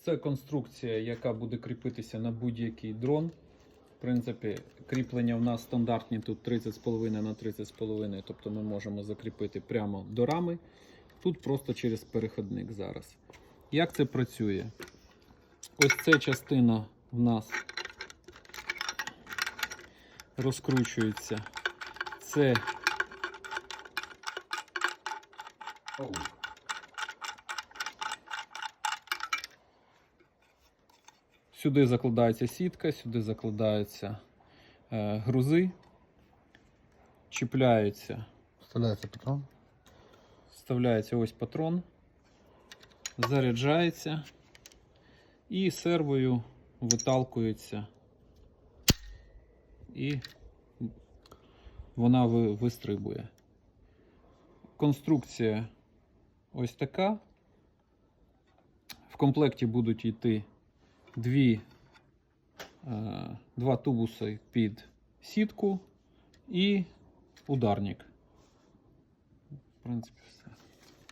Це конструкція, яка буде кріпитися на будь-який дрон. В принципі, кріплення в нас стандартні тут 30,5 на 30,5, тобто ми можемо закріпити прямо до рами. Тут просто через переходник зараз. Як це працює? Ось ця частина в нас розкручується. Це Сюди закладається сітка, сюди закладаються е, грузи, чіпляються, Вставляється патрон. вставляється ось патрон, заряджається і сервою виталкується. І вона ви- вистрибує. Конструкція ось така. В комплекті будуть йти дві, е, два тубуси під сітку і ударник. В принципі, все.